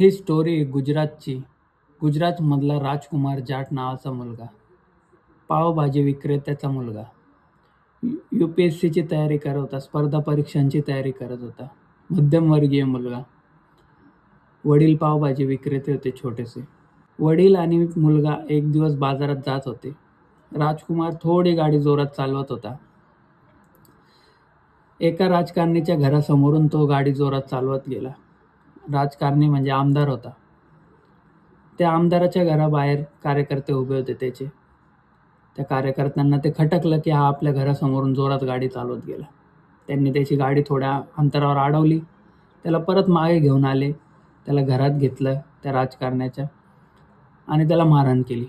ही story गुजरातची. गुजरातमधला राजकुमार जाट नावाचा मुलगा. पावभाजी विक्रेत्याचा मुलगा. यू पी एस सीची तयारी करत होता. स्पर्धा परीक्षांची तयारी करत होता. मध्यमवर्गीय मुलगा. वडील पावभाजी विक्रेते होते छोटेसे. वडील आणि मुलगा एक दिवस बाजारात जात होते. राजकुमार थोडी गाडी जोरात चालवत होता. एका राजकारणीच्या घरासमोरून तो गाडी जोरात चालवत गेला. राजकारणी म्हणजे आमदार होता. त्या आमदाराच्या घराबाहेर कार्यकर्ते उभे होते त्याचे. त्या कार्यकर्त्यांना ते खटकलं की हा आपल्या घरासमोरून जोरात गाडी चालवत गेला. त्यांनी त्याची गाडी थोड्या अंतरावर अडवली. त्याला परत मागे घेऊन आले. त्याला घरात घेतलं त्या राजकारण्याच्या आणि त्याला मारहाण केली.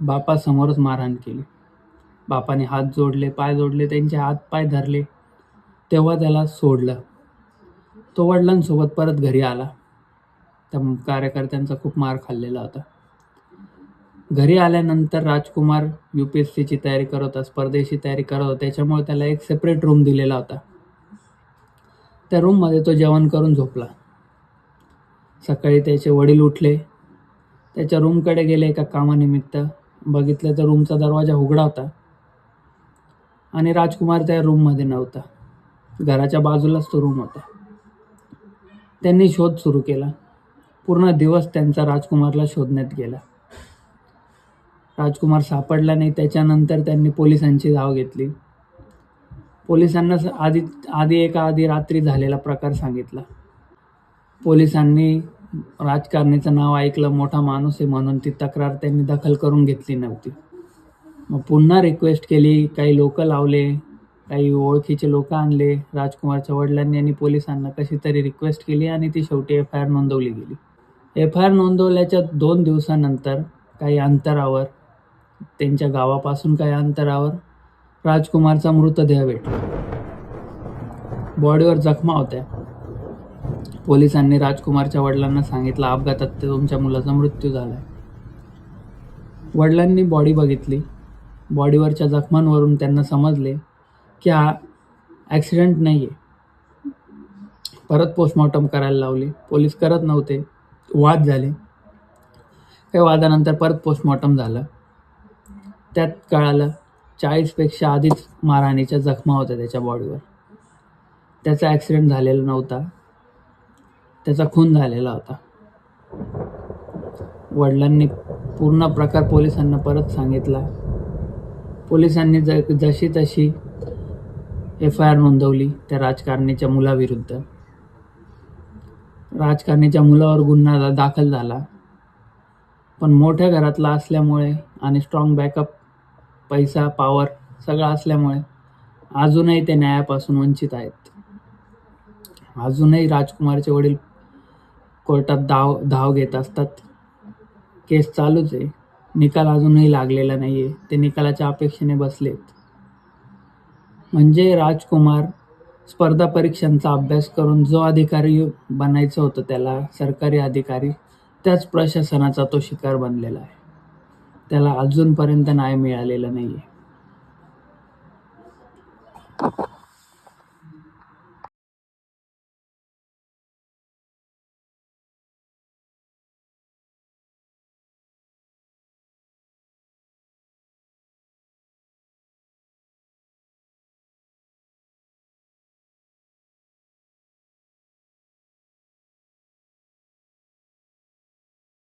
बापासमोरच मारहाण केली. बापाने हात जोडले, पाय जोडले, त्यांचे हात-पाय धरले. तेव्हा त्याला सोडलं. तो वडिलांसोबत परत घरी आला. त्या कार्यकर्त्यांचा खूप मार खाल्लेला होता. घरी आल्यानंतर राजकुमार यू पी एस सीची तयारी करत होता. स्पर्धेची तयारी करत होता. त्याच्यामुळे त्याला एक सेपरेट रूम दिलेला होता. त्या रूममध्ये तो जेवण करून झोपला. सकाळी त्याचे वडील उठले. त्याच्या रूमकडे गेले एका कामानिमित्त. बघितलं तर रूमचा दरवाजा उघडा होता आणि राजकुमार त्या रूममध्ये नव्हता. घराच्या बाजूलाच तो रूम होता. त्यांनी शोध सुरू केला. पूर्ण दिवस त्यांचा राजकुमारला शोधण्यात गेला. राजकुमार सापडला नाही. त्याच्यानंतर त्यांनी पोलिसांची धाव घेतली. पोलिसांना आधी आधी एका आधी रात्री झालेला प्रकार सांगितला. पोलिसांनी राजकारणीचं नाव ऐकलं. मोठा माणूस आहे म्हणून ती तक्रार त्यांनी दखल करून घेतली नव्हती. मग पुन्हा रिक्वेस्ट केली. काही लोक लावले. काही ओळखीचे लोक आणले. राजकुमारच्या वडिलांनी आणि पोलिसांना कशी तरी रिक्वेस्ट केली आणि ती शेवटी एफ आय आर नोंदवली गेली. एफ आय आर नोंदवल्याच्या दोन दिवसानंतर काही अंतरावर त्यांच्या गावापासून काही अंतरावर राजकुमारचा मृतदेह भेटला. बॉडीवर जखमा होत्या. पोलिसांनी राजकुमारच्या वडिलांना सांगितलं अपघातात तुमच्या मुलाचा मृत्यू झालाय. वडिलांनी बॉडी बघितली. बॉडीवरच्या जखमांवरून त्यांना समजले की हा ॲक्सिडेंट आहे परत पोस्टमॉर्टम करायला लावले. पोलीस करत नव्हते. वाद झाले. काही वादानंतर परत पोस्टमॉर्टम झालं. त्यात कळालं चाळीसपेक्षा आधीच मारहाणीच्या जखमा होत्या त्याच्या बॉडीवर. त्याचा ॲक्सिडेंट झालेला नव्हता. त्याचा खून झालेला होता. वडिलांनी पूर्ण प्रकार पोलिसांना परत सांगितला. पोलिसांनी ज जशी तशी एफ आय आर नोंदवली त्या राजकारणीच्या मुलाविरुद्ध. राजकारणीच्या मुलावर गुन्हा दाखल झाला. पण मोठ्या घरातला असल्यामुळे आणि स्ट्रॉंग बॅकअप, पैसा, पॉवर सगळं असल्यामुळे अजूनही ते न्यायापासून वंचित आहेत. अजूनही राजकुमारचे वडील कोर्टात धाव धाव घेत असतात. केस चालूच आहे. निकाल अजूनही लागलेला नाही आहे ते निकालाच्या अपेक्षेने बसलेत. म्हणजे राजकुमार स्पर्धा परीक्षांचा अभ्यास करून जो अधिकारी बनायचं होतं त्याला, सरकारी अधिकारी, त्याच प्रशासनाचा तो शिकार बनलेला आहे. त्याला अजूनपर्यंत न्याय मिळालेला आहे